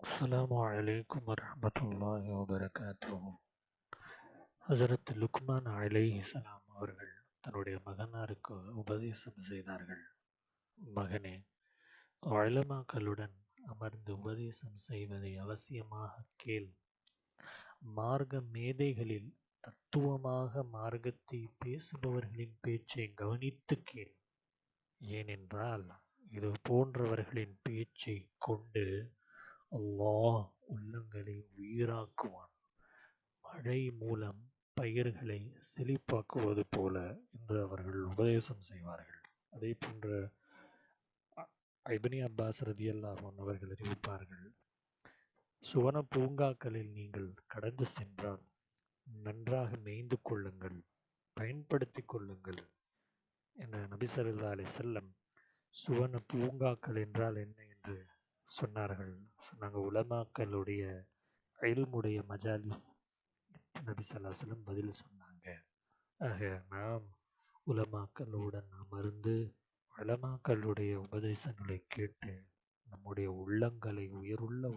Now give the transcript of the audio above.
அஸ்லாம் அலைக்கும் வரமத்துல்லாஹி வபரகாத்துஹு ஹசரத் லுக்மான் அலைஹி சலாம் அவர்கள் தன்னுடைய மகனாருக்கு உபதேசம் செய்தார்கள். மகனே வழமாக்களுடன் அமர்ந்து உபதேசம் செய்வதை அவசியமாக கேள். மார்க்க மேதைகளில் தத்துவமாக மார்க்கத்தை பேசுபவர்களின் பேச்சை கவனித்து கேள். ஏனென்றால் இது போன்றவர்களின் பேச்சை கொண்டு அல்லாஹ் உள்ளங்களை உயிராக்குவான். மழை மூலம் பயிர்களை செழிப்பாக்குவது போல என்று அவர்கள் உபதேசம் செய்வார்கள். அதே போன்ற ஐபனி அப்பாஸ் ரதியல்லாஹன் அவர்கள் அறிவிப்பார்கள் சுவன பூங்காக்களில் நீங்கள் கடந்து சென்றால் நன்றாக மேய்ந்து கொள்ளுங்கள் பயன்படுத்தி கொள்ளுங்கள் என்ற நபி ஸல்லல்லாஹு அலைஹி சுவன பூங்காக்கள் என்றால் என்ன? என்று சொன்னார்கள். சொன்னாங்க உலமாக்களுடைய அயல்முடைய மஜாலிஸ் நபி ஸல்லல்லாஹு பதில் சொன்னாங்க. ஆக நாம் உலமாக்களுடன் அமர்ந்து உலமாக்களுடைய உபதேசங்களை கேட்டு நம்முடைய உள்ளங்களை உயிருள்ள